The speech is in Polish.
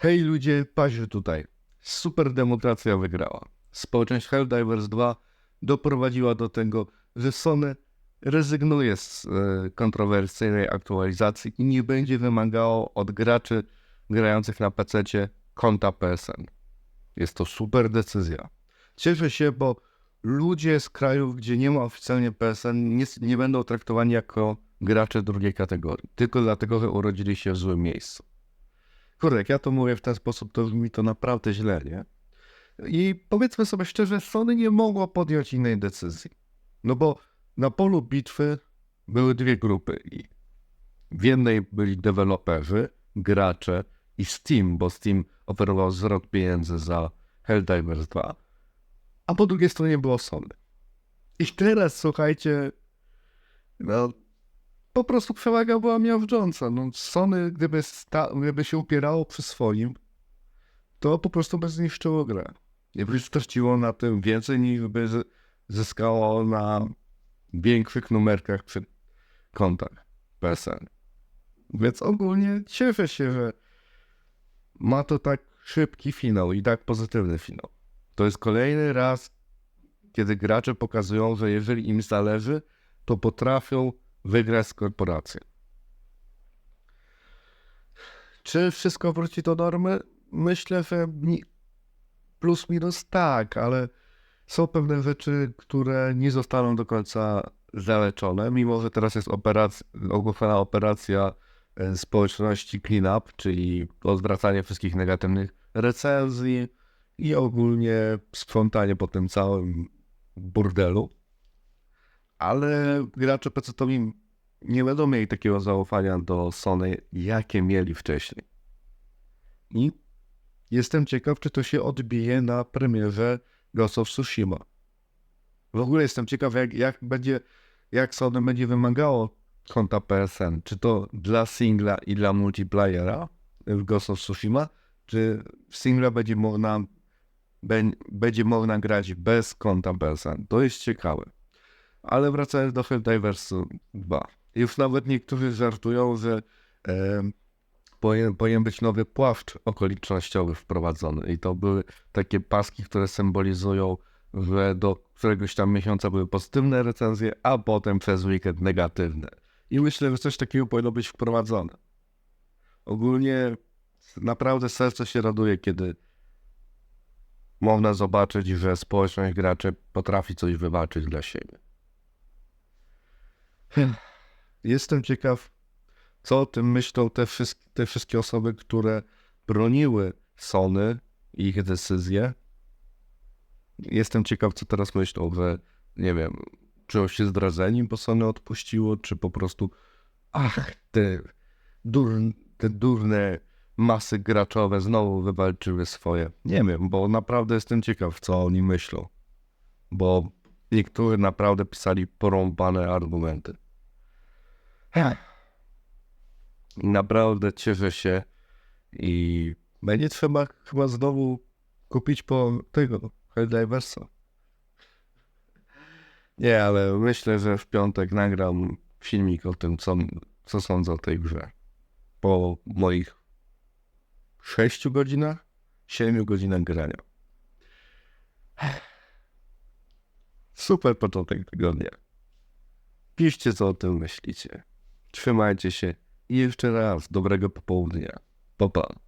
Hej ludzie, Paź tutaj. Super demokracja wygrała. Społeczność Helldivers 2 doprowadziła do tego, że Sony rezygnuje z e, kontrowersyjnej aktualizacji i nie będzie wymagało od graczy grających na PC konta PSN. Jest to super decyzja. Cieszę się, bo ludzie z krajów, gdzie nie ma oficjalnie PSN, nie, nie będą traktowani jako gracze drugiej kategorii, tylko dlatego, że urodzili się w złym miejscu. Kurde, jak ja to mówię w ten sposób, to brzmi to naprawdę źle, nie? I powiedzmy sobie szczerze, Sony nie mogło podjąć innej decyzji. No bo na polu bitwy były dwie grupy i w jednej byli deweloperzy, gracze i Steam, bo Steam oferował zwrot pieniędzy za Helldivers 2, a po drugiej stronie było Sony. I teraz, słuchajcie, no, po prostu przewaga była miażdżąca. No, Sony, gdyby, sta- gdyby się upierało przy swoim, to po prostu by zniszczyło grę. I by straciło na tym więcej niż by zyskało na większych numerkach przy kontach PSN. Więc ogólnie cieszę się, że ma to tak szybki finał i tak pozytywny finał. To jest kolejny raz, kiedy gracze pokazują, że jeżeli im zależy, to potrafią wygrać z korporacją. Czy wszystko wróci do normy? Myślę, że plus minus tak, ale są pewne rzeczy, które nie zostaną do końca zaleczone, mimo że teraz jest operacja, ogłoszona operacja e, społeczności cleanup, czyli odwracanie wszystkich negatywnych recenzji i ogólnie sprzątanie po tym całym burdelu. Ale gracze PC-towi nie będą mieli takiego zaufania do Sony, jakie mieli wcześniej. I jestem ciekaw, czy to się odbije na premierze Ghost of Tsushima. W ogóle jestem ciekaw, jak, jak będzie, jak Sony będzie wymagało konta PSN. Czy to dla singla i dla multiplayera w Ghost of Tsushima, czy w singla będzie można, bę- będzie można grać bez konta PSN. To jest ciekawe. Ale wracając do Helldiversu 2. Już nawet niektórzy żartują, że e, powinien, powinien być nowy płaszcz okolicznościowy wprowadzony. I to były takie paski, które symbolizują, że do któregoś tam miesiąca były pozytywne recenzje, a potem przez weekend negatywne. I myślę, że coś takiego powinno być wprowadzone. Ogólnie naprawdę serce się raduje, kiedy można zobaczyć, że społeczność graczy potrafi coś wybaczyć dla siebie. Jestem ciekaw, co o tym myślą te, wszyst- te wszystkie osoby, które broniły Sony i ich decyzje. Jestem ciekaw, co teraz myślą, że nie wiem, czują się zdradzeni, bo Sony odpuściło, czy po prostu ach, te, dur, te durne masy graczowe znowu wywalczyły swoje. Nie wiem, bo naprawdę jestem ciekaw, co oni myślą. Bo niektórzy naprawdę pisali porąbane argumenty. Ech. Naprawdę cieszę się i będzie trzeba chyba znowu kupić po tego Helldiversa. Nie, ale myślę, że w piątek nagram filmik o tym, co, co sądzę o tej grze. Po moich 6 godzinach, 7 godzinach grania. Super początek tygodnia. Piszcie, co o tym myślicie. Trzymajcie się i jeszcze raz dobrego popołudnia. Pa, pa.